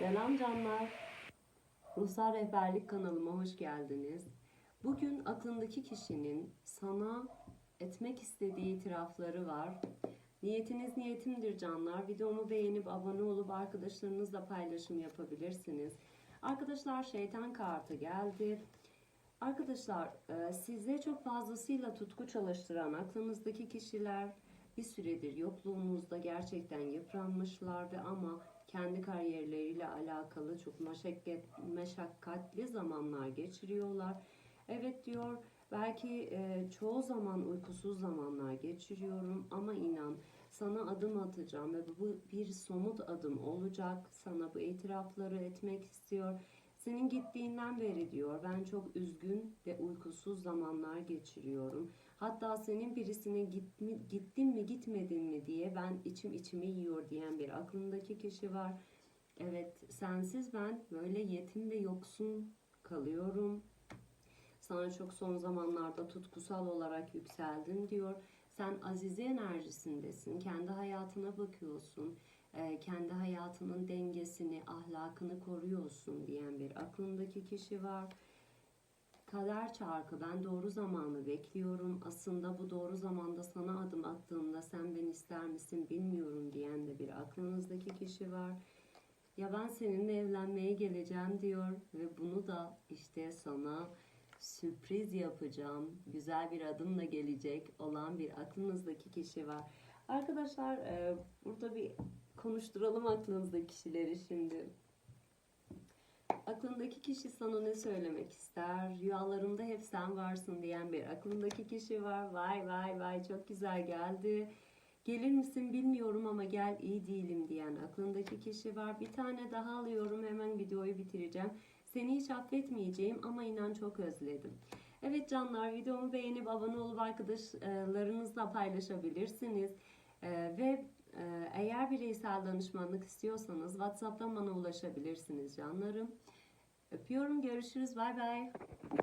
Selam canlar. Ruhsal Rehberlik kanalıma hoş geldiniz. Bugün aklındaki kişinin sana etmek istediği itirafları var. Niyetiniz niyetimdir canlar. Videomu beğenip abone olup arkadaşlarınızla paylaşım yapabilirsiniz. Arkadaşlar şeytan kartı geldi. Arkadaşlar e, size çok fazlasıyla tutku çalıştıran aklınızdaki kişiler bir süredir yokluğunuzda gerçekten yıpranmışlardı ama kendi kariyerleriyle alakalı çok meşakkat, meşakkatli zamanlar geçiriyorlar. Evet diyor belki e, çoğu zaman uykusuz zamanlar geçiriyorum ama inan sana adım atacağım ve bu bir somut adım olacak. Sana bu itirafları etmek istiyor. Senin gittiğinden beri diyor ben çok üzgün ve uykusuz zamanlar geçiriyorum. Hatta senin birisine git mi, gittin mi gitmedin mi diye ben içim içimi yiyor diyen bir aklındaki kişi var. Evet sensiz ben böyle yetim ve yoksun kalıyorum. Sana çok son zamanlarda tutkusal olarak yükseldim diyor. Sen azize enerjisindesin. Kendi hayatına bakıyorsun. Ee, kendi hayatının dengesini, ahlakını koruyorsun diyen bir aklındaki kişi var. Kader çarkı ben doğru zamanı bekliyorum. Aslında bu doğru zamanda sana adım attığımda sen ben ister misin bilmiyorum diyen de bir aklınızdaki kişi var. Ya ben seninle evlenmeye geleceğim diyor ve bunu da işte sana sürpriz yapacağım. Güzel bir adımla gelecek olan bir aklınızdaki kişi var. Arkadaşlar e, burada bir konuşturalım aklınızdaki kişileri şimdi. Aklındaki kişi sana ne söylemek ister? Rüyalarımda hep sen varsın diyen bir aklındaki kişi var. Vay vay vay çok güzel geldi. Gelir misin bilmiyorum ama gel iyi değilim diyen aklındaki kişi var. Bir tane daha alıyorum hemen videoyu bitireceğim. Seni hiç affetmeyeceğim ama inan çok özledim. Evet canlar videomu beğenip abone olup arkadaşlarınızla paylaşabilirsiniz. Ee, ve eğer bireysel danışmanlık istiyorsanız WhatsApp'tan bana ulaşabilirsiniz canlarım. Öpüyorum görüşürüz bay bay.